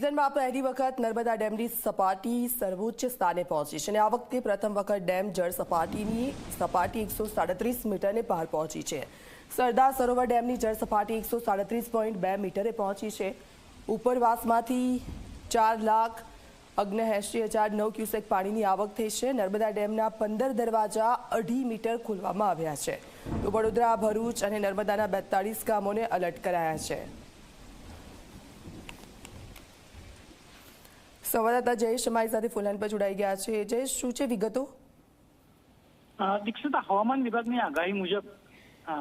સિઝનમાં પહેલી વખત નર્મદા ડેમની સપાટી સર્વોચ્ચ સ્થાને પહોંચી છે અને આ વખતે પ્રથમ વખત ડેમ જળ સપાટીની સપાટી એકસો સાડત્રીસ મીટરને પાર પહોંચી છે. સરદાર સરોવર ડેમની જળ સપાટી એકસો સાડત્રીસ પોઈન્ટ બે મીટરે પહોંચી છે. ઉપરવાસમાંથી ચાર લાખ અગ્નેએંશી હજાર નવ ક્યુસેક પાણીની આવક થઈ છે. નર્મદા ડેમના પંદર દરવાજા અઢી મીટર ખોલવામાં આવ્યા છે. તો વડોદરા, ભરૂચ અને નર્મદાના બેતાળીસ ગામોને અલર્ટ કરાયા છે. સંવાદદાતા જયેશ અમારી સાથે ફોનલાઈન પર જોડાઈ ગયા છે. જયેશ, શું છે વિગતો? દીક્ષિતા હવામાન વિભાગની આગાહી મુજબ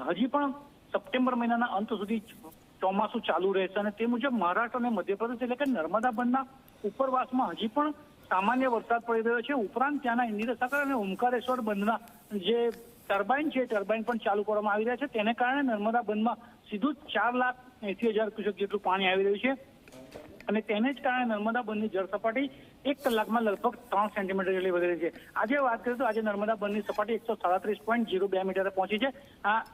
હજી પણ સપ્ટેમ્બર મહિનાના અંત સુધી ચોમાસું ચાલુ રહેશે અને તે મુજબ મહારાષ્ટ્ર અને મધ્યપ્રદેશ એટલે કે નર્મદા બંધના ઉપરવાસમાં હજી પણ સામાન્ય વરસાદ પડી રહ્યો છે. ઉપરાંત ત્યાંના ઇન્દિરાસાગર અને ઓમકારેશ્વર બંધના જે ટર્બાઇન છે ટર્બાઇન પણ ચાલુ કરવામાં આવી રહ્યા છે. તેને કારણે નર્મદા બંધમાં સીધું ચાર લાખ એસી હજાર ક્યુસેક જેટલું પાણી આવી રહ્યું છે. અને તેને જ કારણે નર્મદા બંધની જળ સપાટી એક કલાકમાં લગભગ ત્રણ સેન્ટીમીટર જેટલી વધેલી છે. આજે વાત કરીએ તો આજે નર્મદા બંધની સપાટી એકસો સાડત્રીસ પોઈન્ટ જીરો બે મીટરે પહોંચી છે.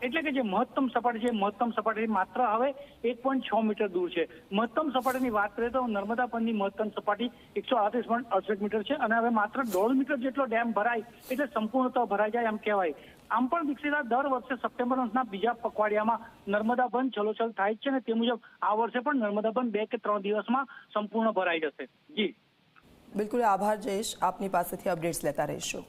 એટલે કે જે મહત્તમ સપાટી છે, મહત્તમ સપાટી માત્ર હવે એક પોઈન્ટ છ મીટર દૂર છે. મહત્તમ સપાટીની વાત કરીએ તો નર્મદા બંધની મહત્તમ સપાટી એકસો આડત્રીસ પોઈન્ટ અડસઠ મીટર છે અને હવે માત્ર દોઢ મીટર જેટલો ડેમ ભરાય એટલે સંપૂર્ણતા ભરાઈ જાય એમ કહેવાય. આમ પણ દીક્ષિતા દર વર્ષે સપ્ટેમ્બર માસના બીજા પખવાડિયામાં નર્મદા બંધ છલોછલ થાય છે ને તે મુજબ આ વર્ષે પણ નર્મદા બંધ બે કે ત્રણ દિવસમાં સંપૂર્ણ ભરાઈ જશે. જી. બિલકુલ આભાર જયેશ. આપની પાસેથી અપડેટ્સ લેતા રહીશું.